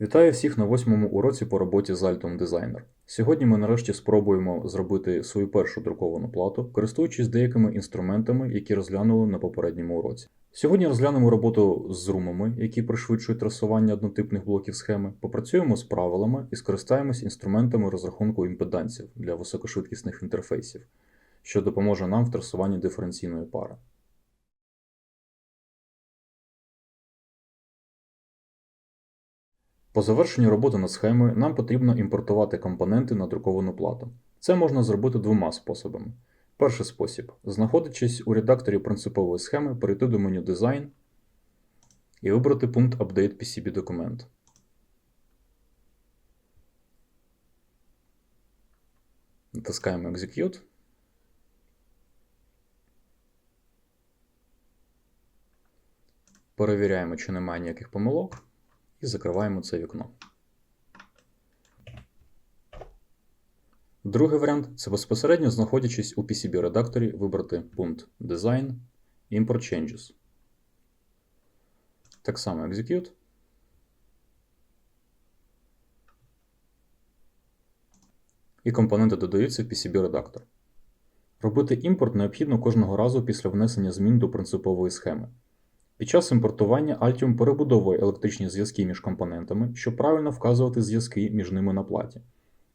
Вітаю всіх на восьмому уроці по роботі з Altum Designer. Сьогодні ми нарешті спробуємо зробити свою першу друковану плату, користуючись деякими інструментами, які розглянули на попередньому уроці. Сьогодні розглянемо роботу з румами, які пришвидшують трасування однотипних блоків схеми, попрацюємо з правилами і скористаємось інструментами розрахунку імпедансів для високошвидкісних інтерфейсів, що допоможе нам в трасуванні диференційної пари. По завершенню роботи над схемою нам потрібно імпортувати компоненти на друковану плату. Це можна зробити двома способами. Перший спосіб. Знаходячись у редакторі принципової схеми, перейти до меню Design і вибрати пункт Update PCB документ. Натискаємо Execute. Перевіряємо, чи немає ніяких помилок і закриваємо це вікно. Другий варіант це безпосередньо знаходячись у PCB-редакторі, вибрати пункт Design, Import Changes. Так само Execute. І компоненти додаються в PCB-редактор. Робити імпорт необхідно кожного разу після внесення змін до принципової схеми. Під час імпортування Altium перебудовує електричні зв'язки між компонентами, щоб правильно вказувати зв'язки між ними на платі.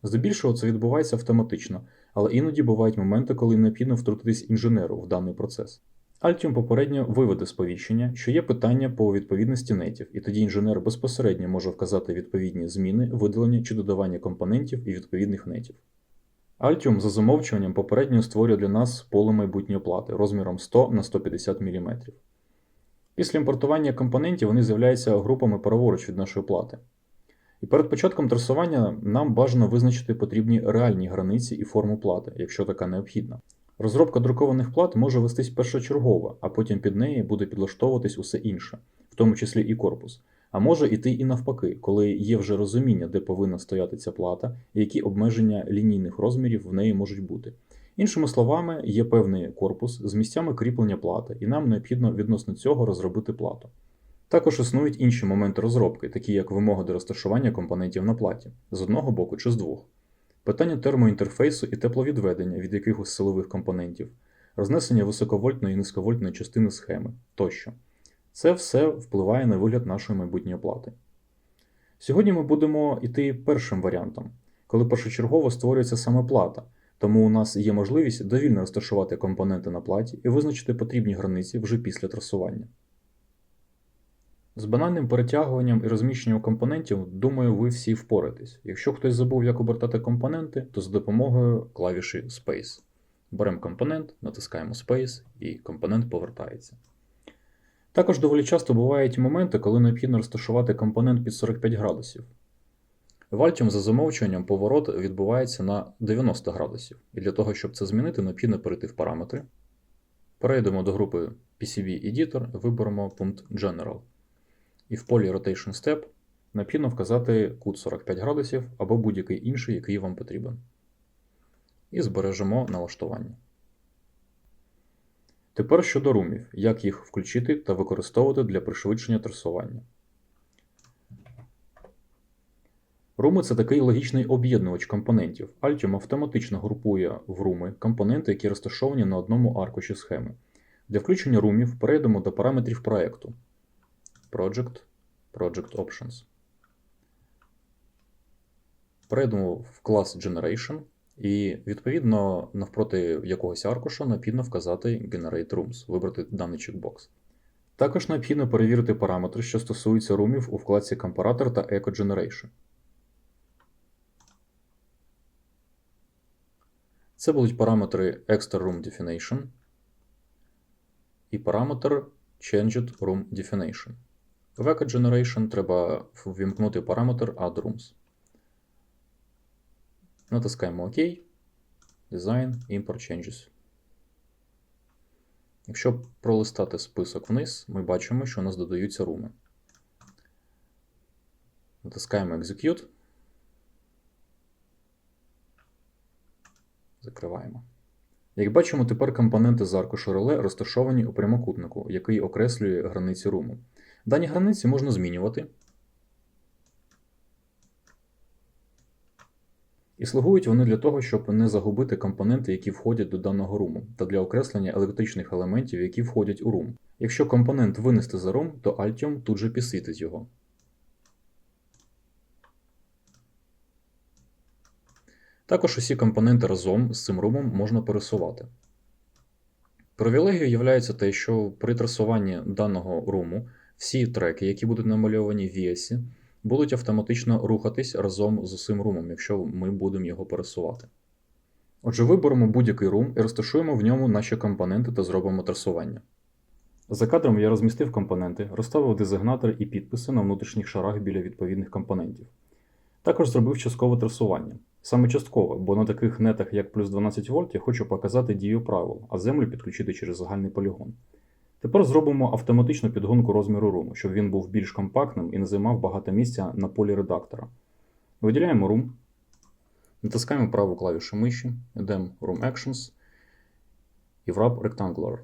Здебільшого це відбувається автоматично, але іноді бувають моменти, коли необхідно втрутитись інженеру в даний процес. Altium попередньо виведе сповіщення, що є питання по відповідності нетів, і тоді інженер безпосередньо може вказати відповідні зміни, видалення чи додавання компонентів і відповідних нетів. Altium за замовчуванням попередньо створює для нас поле майбутньої плати розміром 100 на 150 мм. Після імпортування компонентів вони з'являються групами праворуч від нашої плати. І перед початком трасування нам бажано визначити потрібні реальні границі і форму плати, якщо така необхідна. Розробка друкованих плат може вестись першочергово, а потім під неї буде підлаштовуватись усе інше, в тому числі і корпус. А може іти і навпаки, коли є вже розуміння, де повинна стояти ця плата, і які обмеження лінійних розмірів в неї можуть бути. Іншими словами, є певний корпус з місцями кріплення плати, і нам необхідно відносно цього розробити плату. Також існують інші моменти розробки, такі як вимоги до розташування компонентів на платі з одного боку чи з двох, питання термоінтерфейсу і тепловідведення від якихось силових компонентів, рознесення високовольтної і низьковольтної частини схеми тощо. Це все впливає на вигляд нашої майбутньої плати. Сьогодні ми будемо йти першим варіантом, коли першочергово створюється саме плата. Тому у нас є можливість довільно розташувати компоненти на платі і визначити потрібні границі вже після трасування. З банальним перетягуванням і розміщенням компонентів, думаю, ви всі впораєтесь. Якщо хтось забув, як обертати компоненти, то за допомогою клавіші Space. Беремо компонент, натискаємо Space і компонент повертається. Також доволі часто бувають моменти, коли необхідно розташувати компонент під 45 градусів. В Altium за замовчуванням поворот відбувається на 90 градусів, і для того, щоб це змінити, необхідно перейти в параметри. Перейдемо до групи PCB Editor, виберемо пункт General. І в полі Rotation Step необхідно вказати кут 45 градусів або будь-який інший, який вам потрібен. І збережемо налаштування. Тепер щодо румів, як їх включити та використовувати для пришвидшення трасування. Руми це такий логічний об'єднувач компонентів. Altium автоматично групує в руми компоненти, які розташовані на одному аркуші схеми. Для включення румів перейдемо до параметрів проекту. Project, Project Options. Перейдемо в клас Generation, і, відповідно, навпроти якогось аркуша необхідно вказати Generate Rooms, вибрати даний чекбокс. Також необхідно перевірити параметри, що стосуються румів у вкладці Comparator та Echo Generation. Це будуть параметри Extra Room Definition і параметр Changed Room Definition. В Echo Generation треба ввімкнути параметр Add Rooms. Натискаємо ОК. Design, Import Changes. Якщо пролистати список вниз, ми бачимо, що у нас додаються руми. Натискаємо Execute. Закриваємо. Як бачимо, тепер компоненти з аркушу реле розташовані у прямокутнику, який окреслює границі руму. Дані границі можна змінювати і слугують вони для того, щоб не загубити компоненти, які входять до даного руму, та для окреслення електричних елементів, які входять у рум. Якщо компонент винести за рум, то Altium тут же піситить його. Також усі компоненти разом з цим румом можна пересувати. Привілегією є те, що при трасуванні даного руму всі треки, які будуть намальовані в VS, будуть автоматично рухатись разом з усім румом, якщо ми будемо його пересувати. Отже, виберемо будь-який рум і розташуємо в ньому наші компоненти та зробимо трасування. За кадром я розмістив компоненти, розставив дезигнатори і підписи на внутрішніх шарах біля відповідних компонентів. Також зробив часткове трасування. Саме часткове, бо на таких нетах, як плюс 12 вольт, я хочу показати дію правил, а землю підключити через загальний полігон. Тепер зробимо автоматичну підгонку розміру руму, щоб він був більш компактним і не займав багато місця на полі редактора. Виділяємо рум, натискаємо праву клавішу миші, йдемо Room Actions і wrap Rectangular.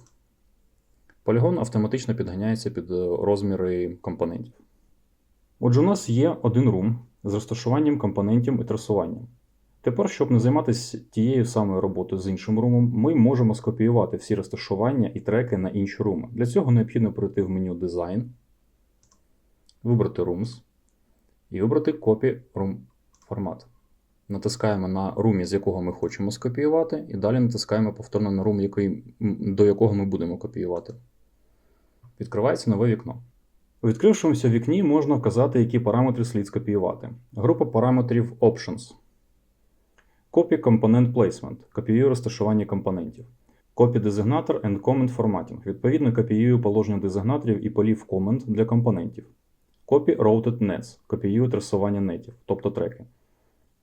Полігон автоматично підганяється під е, розміри компонентів. Отже, у нас є один рум з розташуванням компонентів і трасуванням. Тепер, щоб не займатися тією самою роботою з іншим румом, ми можемо скопіювати всі розташування і треки на інші руми. Для цього необхідно пройти в меню Design, вибрати Rooms і вибрати Copy Room формат. Натискаємо на румі, з якого ми хочемо скопіювати, і далі натискаємо повторно на рум, який, до якого ми будемо копіювати. Відкривається нове вікно. У відкрившомуся вікні можна вказати, які параметри слід скопіювати. Група параметрів Options. Copy Component Placement. Копіюю розташування компонентів. Copy Designator and Comment Formatting. Відповідно, копіюю положення дезигнаторів і полів комент для компонентів. Copy Routed Nets. Копіюю трасування нетів, тобто треки.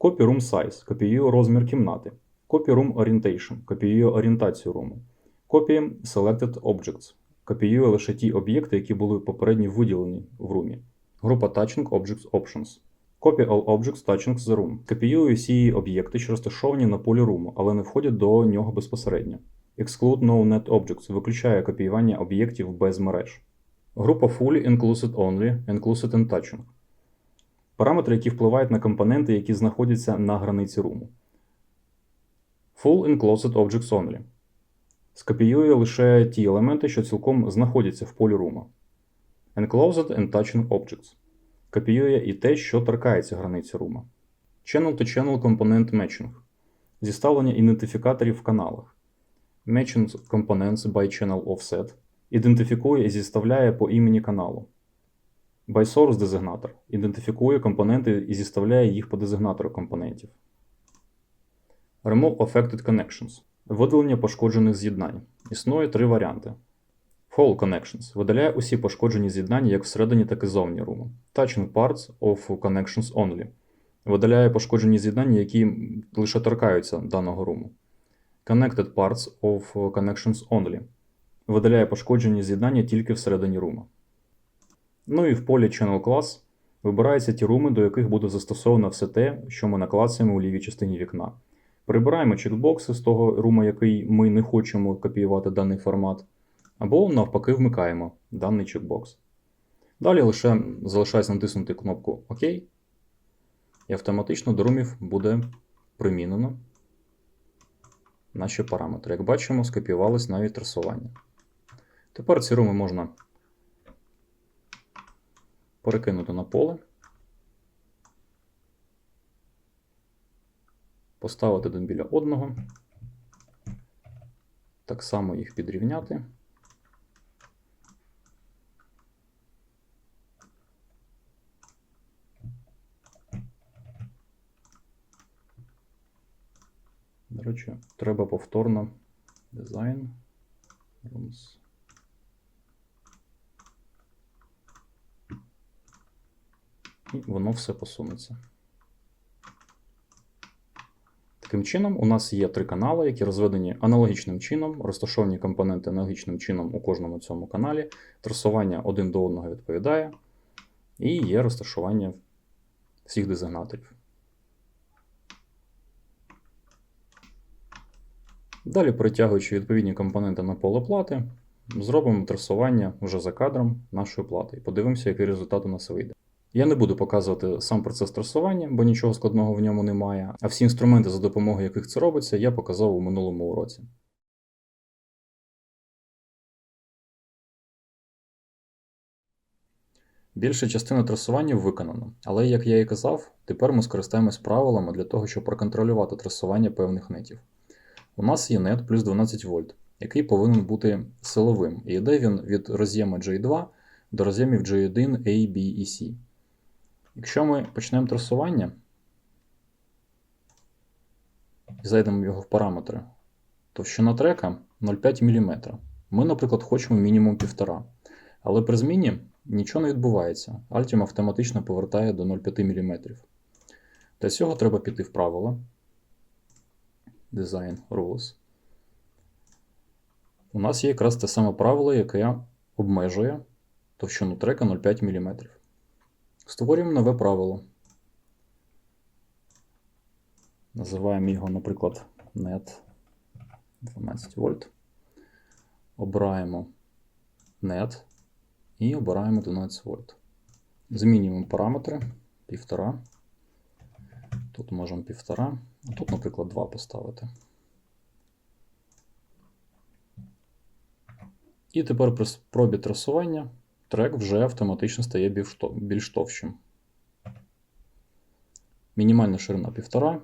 Copy Room Size. Копіюю розмір кімнати. Copy Room Orientation. Копіюю орієнтацію руму. Copy Selected Objects. Копіює лише ті об'єкти, які були попередньо виділені в румі. Група Touching Objects Options. Copy all objects touching the room. Копіюю всі об'єкти, що розташовані на полі руму, але не входять до нього безпосередньо. Exclude No Net Objects виключає копіювання об'єктів без мереж. Група Fully Included Only, Included in Touching. Параметри, які впливають на компоненти, які знаходяться на границі руму. Full Enclosed Objects Only. Скопіює лише ті елементи, що цілком знаходяться в полі рума. Enclosed and Touching Objects. Копіює і те, що торкається границі рума. Channel-to-Channel Component Matching. Зіставлення ідентифікаторів в каналах. Matching Components by Channel Offset. Ідентифікує і зіставляє по імені каналу. By Source дезигнатор. Ідентифікує компоненти і зіставляє їх по дезигнатору компонентів. Remove Affected Connections. Видалення пошкоджених з'єднань. Існує три варіанти. Full Connections видаляє усі пошкоджені з'єднання як всередині, так і зовні руму. Touching Parts of Connections Only видаляє пошкоджені з'єднання, які лише торкаються даного руму. Connected Parts of Connections Only видаляє пошкоджені з'єднання тільки всередині рума. Ну і в полі Channel Class вибираються ті руми, до яких буде застосовано все те, що ми наклацаємо у лівій частині вікна. Прибираємо чекбокси з того рума, який ми не хочемо копіювати даний формат, або навпаки вмикаємо даний чекбокс. Далі лише залишається натиснути кнопку ОК, і автоматично до румів буде примінено наші параметри. Як бачимо, скопіювалось навіть трасування. Тепер ці руми можна перекинути на поле. поставити один біля одного, так само їх підрівняти. До речі, треба повторно дизайн. Rooms. І воно все посунеться. Таким чином, у нас є три канали, які розведені аналогічним чином, розташовані компоненти аналогічним чином у кожному цьому каналі. Трасування один до одного відповідає, і є розташування всіх дезигнаторів. Далі, перетягуючи відповідні компоненти на поле плати, зробимо трасування вже за кадром нашої плати і подивимося, який результат у нас вийде. Я не буду показувати сам процес трасування, бо нічого складного в ньому немає, а всі інструменти, за допомогою яких це робиться, я показав у минулому уроці. Більша частина трасування виконана, але, як я і казав, тепер ми скористаємось правилами для того, щоб проконтролювати трасування певних нетів. У нас є нет плюс 12 вольт, який повинен бути силовим, і йде він від роз'єму J2 до роз'ємів J1, A, B і C. Якщо ми почнемо трасування і зайдемо його в параметри, товщина трека 0,5 мм. Ми, наприклад, хочемо мінімум 1,5. Але при зміні нічого не відбувається. Altium автоматично повертає до 0,5 мм. Для цього треба піти в правила. Design Rules. У нас є якраз те саме правило, яке обмежує товщину трека 0,5 мм. Створюємо нове правило. Називаємо його, наприклад, net 12 вольт. Обираємо net і обираємо 12 вольт. Змінюємо параметри 1,5. Тут можемо 1,5, а тут, наприклад, 2 поставити. І тепер при спробі трасування трек вже автоматично стає більш товщим. Мінімальна ширина 1,5.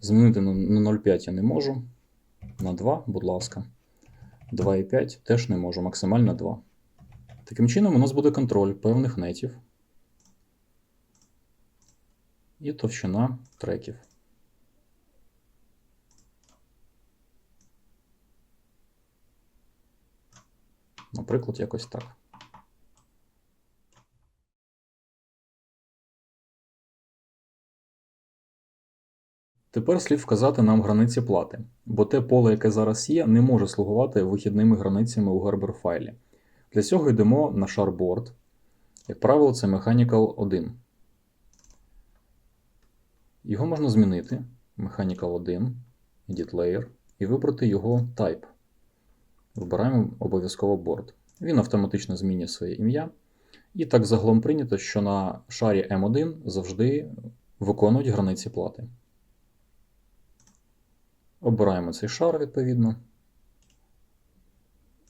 Змінити на 0,5 я не можу. На 2, будь ласка. 2,5 теж не можу, максимально 2. Таким чином, у нас буде контроль певних нетів і товщина треків. Наприклад, якось так. Тепер слід вказати нам границі плати, бо те поле, яке зараз є, не може слугувати вихідними границями у Gerber файлі. Для цього йдемо на Sharboard. Як правило, це Mechanical 1. Його можна змінити. Mechanical 1, Edit Layer, і вибрати його Type. Вибираємо обов'язково Board. Він автоматично змінює своє ім'я. І так загалом прийнято, що на шарі M1 завжди виконують границі плати. Обираємо цей шар відповідно.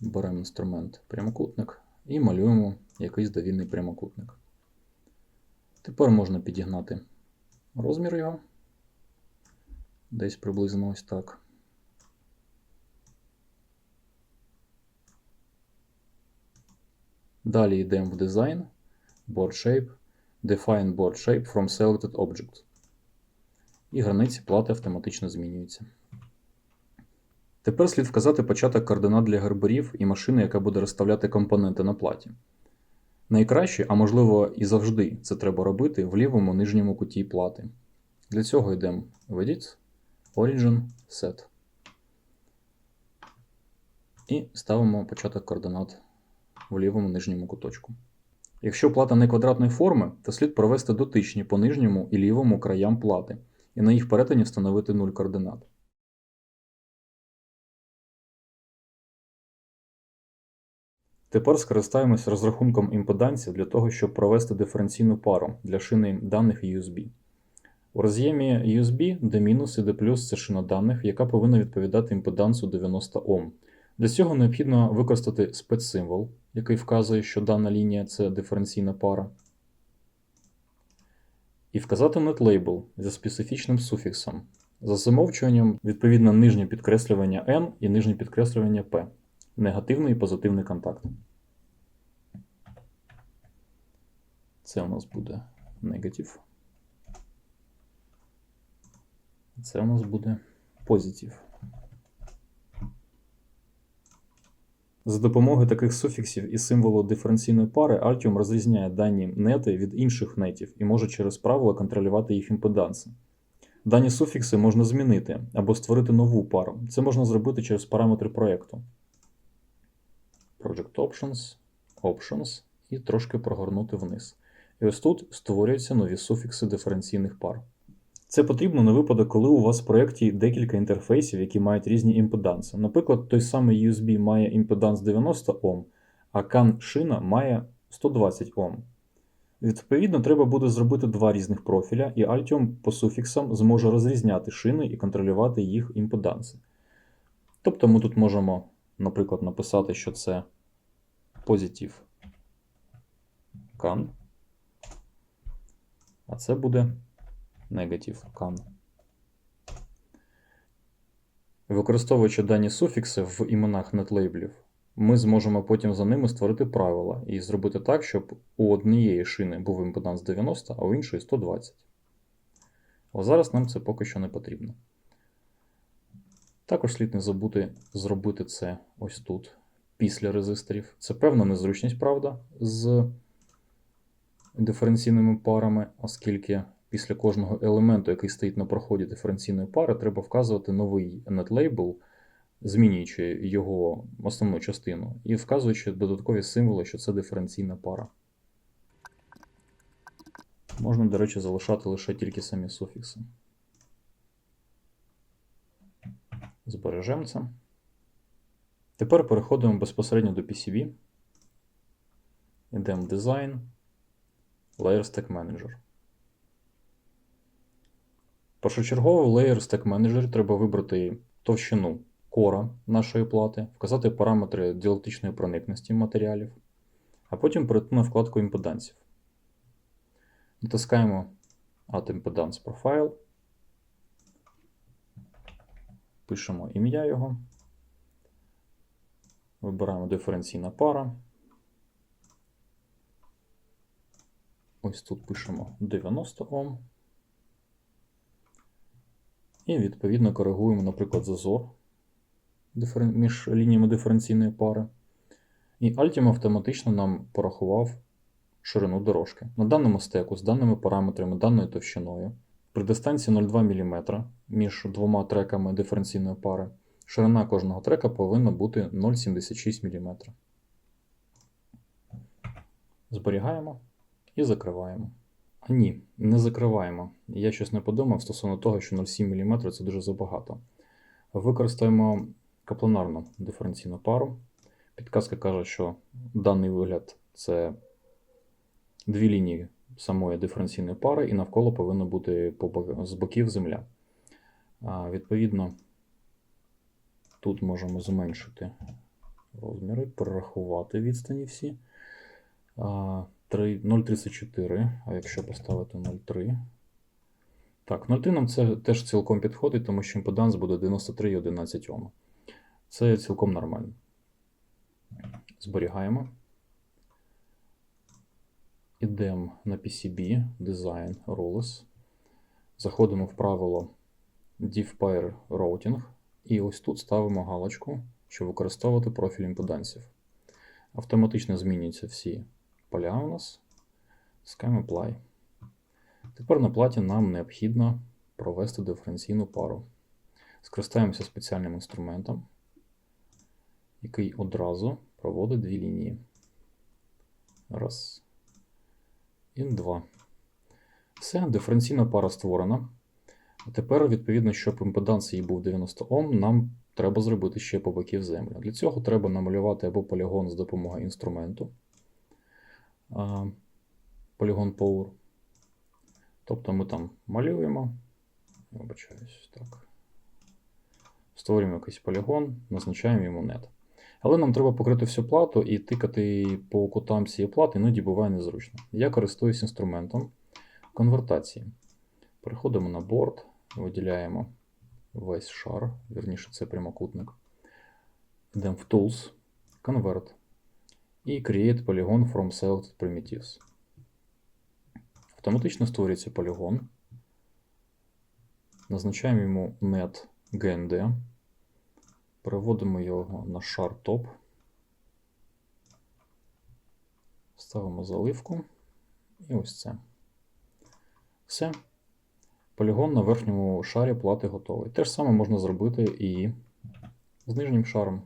Беремо інструмент прямокутник і малюємо якийсь довільний прямокутник. Тепер можна підігнати розмір його. Десь приблизно ось так. Далі йдемо в дизайн, Board Shape, Define Board Shape from Selected Object. І границі плати автоматично змінюються. Тепер слід вказати початок координат для герберів і машини, яка буде розставляти компоненти на платі. Найкраще, а можливо і завжди це треба робити в лівому нижньому куті плати. Для цього йдемо в Edit, Origin, Set. І ставимо початок координат в лівому нижньому куточку. Якщо плата не квадратної форми, то слід провести дотичні по нижньому і лівому краям плати, і на їх перетині встановити 0 координат. Тепер скористаємось розрахунком імпедансів для того, щоб провести диференційну пару для шини даних USB. У роз'ємі USB, мінус і плюс це шина даних, яка повинна відповідати імпедансу 90 Ом. Для цього необхідно використати спецсимвол, який вказує, що дана лінія це диференційна пара. І вказати netlabel зі специфічним суфіксом. За замовчуванням, відповідно, нижнє підкреслювання N і нижнє підкреслювання P. Негативний і позитивний контакт. Це у нас буде негатив. Це у нас буде позитив. За допомогою таких суфіксів і символу диференційної пари Altium розрізняє дані нети від інших нетів і може через правила контролювати їх імпеданси. Дані суфікси можна змінити або створити нову пару. Це можна зробити через параметри проєкту. Project Options, Options і трошки прогорнути вниз. І ось тут створюються нові суфікси диференційних пар. Це потрібно на випадок, коли у вас в проєкті декілька інтерфейсів, які мають різні імпеданси. Наприклад, той самий USB має імпеданс 90 Ом, а CAN шина має 120 Ом. Відповідно, треба буде зробити два різних профіля, і Altium по суфіксам зможе розрізняти шини і контролювати їх імпеданси. Тобто ми тут можемо, наприклад, написати, що це positive can, а це буде negative can. Використовуючи дані суфікси в іменах нетлейблів, ми зможемо потім за ними створити правила і зробити так, щоб у однієї шини був імпеданс 90, а у іншої 120. Але зараз нам це поки що не потрібно. Також слід не забути зробити це ось тут, після резисторів. Це певна незручність, правда, з диференційними парами, оскільки після кожного елементу, який стоїть на проході диференційної пари, треба вказувати новий netlabel, змінюючи його основну частину, і вказуючи додаткові символи, що це диференційна пара. Можна, до речі, залишати лише тільки самі суфікси. Збережемо це. Тепер переходимо безпосередньо до PCB. Йдемо в Design, Layer Stack Manager. Першочергово в Layer Stack Manager треба вибрати товщину кора нашої плати, вказати параметри діалектичної проникності матеріалів, а потім перейти на вкладку імпедансів. Натискаємо Add Impedance Profile. Пишемо ім'я його. Вибираємо диференційна пара. Ось тут пишемо 90 Ом. І відповідно коригуємо, наприклад, зазор між лініями диференційної пари. І Altium автоматично нам порахував ширину дорожки. На даному стеку з даними параметрами, даною товщиною, при дистанції 0,2 мм між двома треками диференційної пари, ширина кожного трека повинна бути 0,76 мм. Зберігаємо і закриваємо. Ні, не закриваємо. Я щось не подумав стосовно того, що 0,7 мм це дуже забагато. Використаємо капланарну диференційну пару. Підказка каже, що даний вигляд це дві лінії самої диференційної пари, і навколо повинно бути з боків земля. Відповідно, тут можемо зменшити розміри, перерахувати відстані всі. 0,34, а якщо поставити 0,3. Так, 0,3 нам це теж цілком підходить, тому що імпеданс буде 93,11 Ом. Це цілком нормально. Зберігаємо. Ідемо на PCB, Design, Rules. Заходимо в правило DivPair Routing. І ось тут ставимо галочку, щоб використовувати профіль імпедансів. Автоматично змінюються всі поля у нас. Scam Apply. Тепер на платі нам необхідно провести диференційну пару. Скористаємося спеціальним інструментом, який одразу проводить дві лінії. Раз. І два. Все, диференційна пара створена. Тепер, відповідно, щоб імпеданс її був 90 Ом, нам треба зробити ще по боків землю. Для цього треба намалювати або полігон з допомогою інструменту. Полігон Power. Тобто ми там малюємо. Вибачаюсь, так. Створюємо якийсь полігон, назначаємо йому нет. Але нам треба покрити всю плату і тикати по кутам цієї плати іноді буває незручно. Я користуюсь інструментом конвертації. Переходимо на борт, виділяємо весь шар, вірніше, це прямокутник. Йдемо в Tools, Convert і Create Polygon from Selected Primitives. Автоматично створюється полігон. Назначаємо йому net GND. Переводимо його на шар топ. Ставимо заливку. І ось це. Все. Полігон на верхньому шарі плати готовий. Те ж саме можна зробити і з нижнім шаром.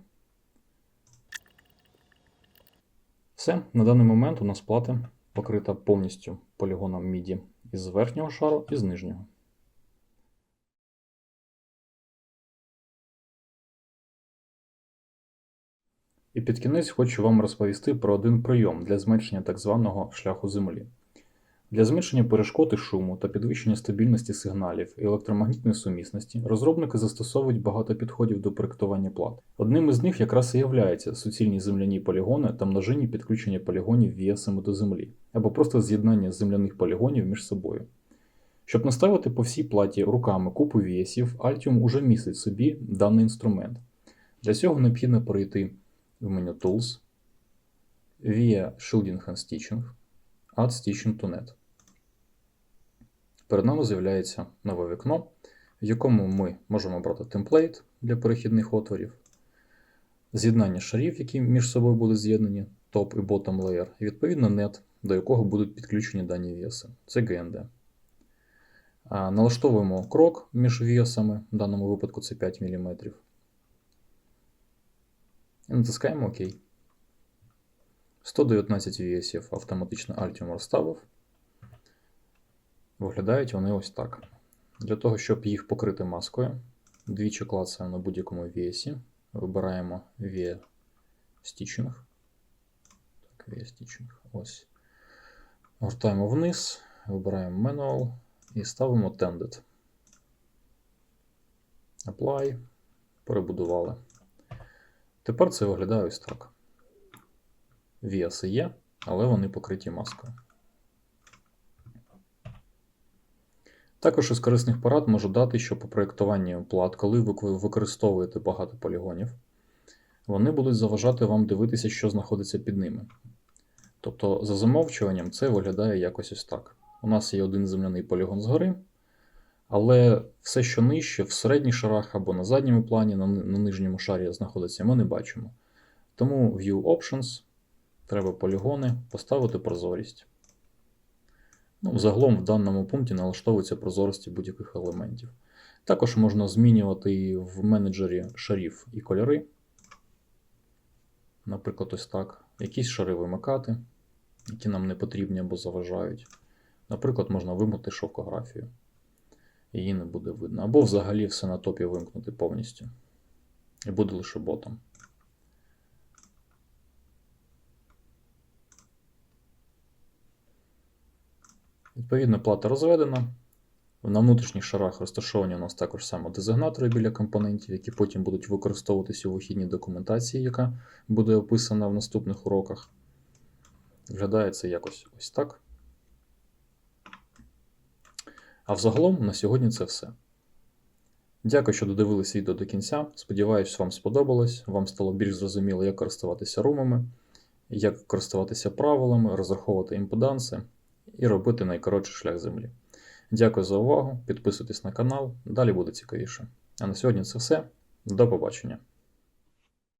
Все, на даний момент у нас плата покрита повністю полігоном MIDI із верхнього шару і з нижнього. І під кінець хочу вам розповісти про один прийом для зменшення так званого шляху землі. Для зменшення перешкод і шуму та підвищення стабільності сигналів і електромагнітної сумісності розробники застосовують багато підходів до проєктування плат. Одним із них якраз і являється суцільні земляні полігони та множинні підключення полігонів віясами до землі, або просто з'єднання земляних полігонів між собою. Щоб наставити по всій платі руками купу віясів, Altium уже містить собі даний інструмент. Для цього необхідно перейти в меню Tools, Via Shielding and Stitching, Add Stitching to Net. Перед нами з'являється нове вікно, в якому ми можемо обрати темплейт для перехідних отворів, з'єднання шарів, які між собою будуть з'єднані, топ і bottom layer, і відповідно нет, до якого будуть підключені дані віяси. Це GND. Налаштовуємо крок між віосами, в даному випадку це 5 мм. І натискаємо ОК. 119 віосів автоматично Altium розставив. Виглядають вони ось так. Для того, щоб їх покрити маскою, двічі клацаємо на будь-якому віесі. Вибираємо Via Stitching. Так, Via Stitching. Ось. Гортаємо вниз, вибираємо Manual і ставимо Tended. Apply. Перебудували. Тепер це виглядає ось так. Віаси є, але вони покриті маскою. Також із корисних порад можу дати, що по проєктуванні плат, коли ви використовуєте багато полігонів, вони будуть заважати вам дивитися, що знаходиться під ними. Тобто, за замовчуванням, це виглядає якось ось так. У нас є один земляний полігон згори, але все, що нижче, в середніх шарах або на задньому плані, на, на нижньому шарі знаходиться, ми не бачимо. Тому View Options, треба полігони, поставити прозорість. Ну, Загалом в даному пункті налаштовується прозорості будь-яких елементів. Також можна змінювати в менеджері шарів і кольори. Наприклад, ось так. Якісь шари вимикати, які нам не потрібні або заважають. Наприклад, можна вимкнути шовкографію. Її не буде видно. Або взагалі все на топі вимкнути повністю. І буде лише ботом. Відповідно, плата розведена. На внутрішніх шарах розташовані у нас також само дезигнатори біля компонентів, які потім будуть використовуватися у вихідній документації, яка буде описана в наступних уроках. Виглядає якось ось так. А взагалом на сьогодні це все. Дякую, що додивились відео до кінця. Сподіваюсь, вам сподобалось. Вам стало більш зрозуміло, як користуватися румами, як користуватися правилами, розраховувати імпеданси і робити найкоротший шлях землі. Дякую за увагу. Підписуйтесь на канал, далі буде цікавіше. А на сьогодні це все. До побачення.